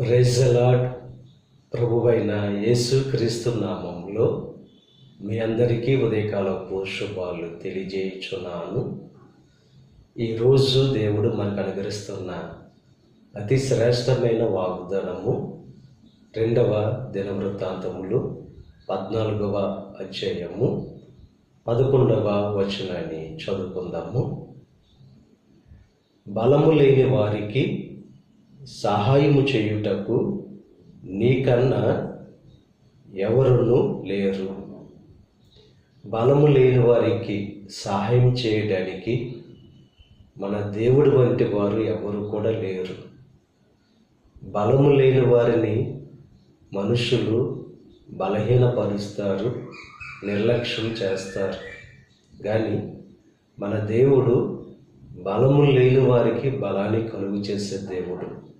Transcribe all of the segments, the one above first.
ప్రైజలాడ్ ప్రభువైన యేసు క్రీస్తు నామంలో మీ అందరికీ ఉదయకాలపు శుభాలు తెలియజేయుచున్నాను. ఈరోజు దేవుడు మనకు అనుగ్రహిస్తున్న అతి శ్రేష్టమైన వాగ్దానము రెండవ దినవృత్తాంతములు పద్నాలుగవ అధ్యాయము పదకొండవ వచనాన్ని చదువుకుందాము. బలము లేని వారికి సహాయము చేయుటకు నీకన్నా ఎవరును లేరు. బలము లేని వారికి సహాయం చేయడానికి మన దేవుడు వంటి వారు ఎవరు కూడా లేరు. బలము లేని వారిని మనుషులు బలహీనపరుస్తారు నిర్లక్ష్యం చేస్తారు. కానీ మన దేవుడు బలము లేని వారికి బలాన్ని కలుగు చేసే దేవుడు.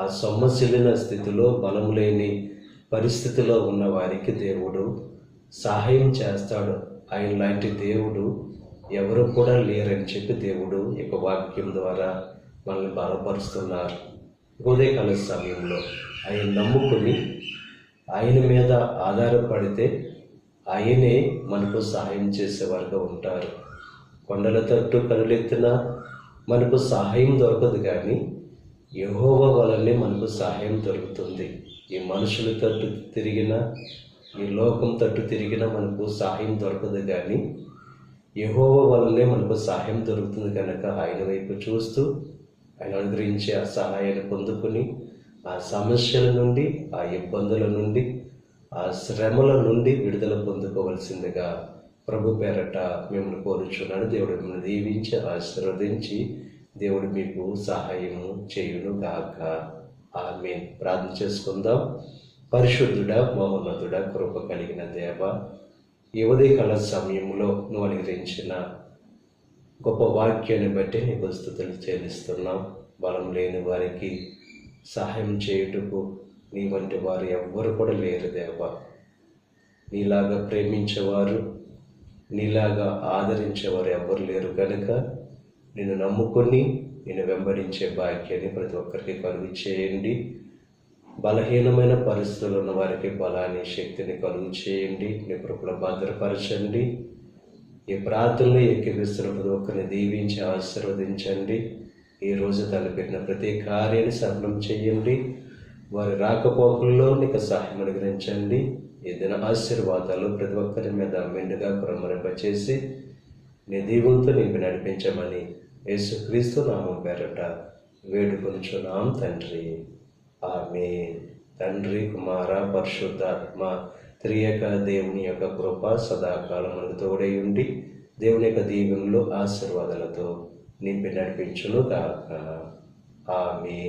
ఆ సొమ్మసిల్లిన స్థితిలో బలము లేని పరిస్థితిలో ఉన్న వారికి దేవుడు సహాయం చేస్తాడు. ఆయన లాంటి దేవుడు ఎవరు కూడా లేరని చెప్పి దేవుడు యొక్క వాక్యం ద్వారా మనల్ని బలపరుస్తున్నారు. ఉదయకాల సమయంలో ఆయన నమ్ముకుని ఆయన మీద ఆధారపడితే ఆయనే మనకు సహాయం చేసేవారుగా ఉంటారు. కొండల తట్టు కనులెత్తిన మనకు సహాయం దొరకదు కానీ యహోవ వలనే మనకు సహాయం దొరుకుతుంది. ఈ మనుషుల తట్టు తిరిగిన ఈ లోకం తట్టు తిరిగిన మనకు సహాయం దొరకదు కానీ యహోవ వలనే మనకు సహాయం దొరుకుతుంది కనుక ఆయన వైపు చూస్తూ ఆయన అనుగ్రహించే ఆ సహాయాన్ని పొందుకుని ఆ సమస్యల నుండి ఆ ఇబ్బందుల నుండి ఆ శ్రమల నుండి విడుదల పొందుకోవలసిందిగా ప్రభు పేరట మిమ్మల్ని కోరుచున్నాను. దేవుడు మిమ్మల్ని దీవించి ఆశీర్వదించి దేవుడు మీకు సహాయము చేయును గాక ఆమె ప్రార్థన చేసుకుందాం. పరిశుద్ధుడ మహోన్నతుడ కృప కలిగిన దేవ ఈ ఉదయకాల సమయంలో నువ్వు అనుగ్రహించిన గొప్ప వాక్యాన్ని బట్టి నీకు స్థుతులు చెల్లిస్తున్నాం. బలం లేని వారికి సహాయం చేయుటకు నీ వంటి వారు ఎవ్వరు కూడా లేరు దేవ. నీలాగా ప్రేమించేవారు నీలాగా ఆదరించేవారు ఎవ్వరు లేరు కనుక నిన్ను నమ్ముకొని నేను వెంబడించే భాగ్యాన్ని ప్రతి ఒక్కరికి కలుగు చేయండి బలహీనమైన పరిస్థితులు ఉన్న వారికి బలాన్ని శక్తిని కలుగు చేయండి నీ కృపలో భద్రపరచండి. ఈ ప్రార్థనలు ఎక్కిపిస్తున్న ప్రతి ఒక్కరిని దీవించి ఆశీర్వదించండి. ఈ రోజు తలపెట్టిన ప్రతి కార్యాన్ని సఫలం చేయండి. వారి రాకపోకల్లో నీకు సహాయం అనుగ్రహించండి. ఈ దిన ఆశీర్వాదాలు ప్రతి ఒక్కరి మీద మెండుగా కురమరింపచేసి నీ దీవులతో నింపి నడిపించమని యేసుక్రీస్తు నామం పేరట వేడుకొంచున్నాం తండ్రి. ఆమె తండ్రి కుమార పరిశుద్ధాత్మ త్రియక దేవుని యొక్క కృప సదాకాలం మనకు తోడై ఉండి దేవుని యొక్క దీవెనలు ఆశీర్వాదాలతో నింపి నడిపించును కాక ఆమె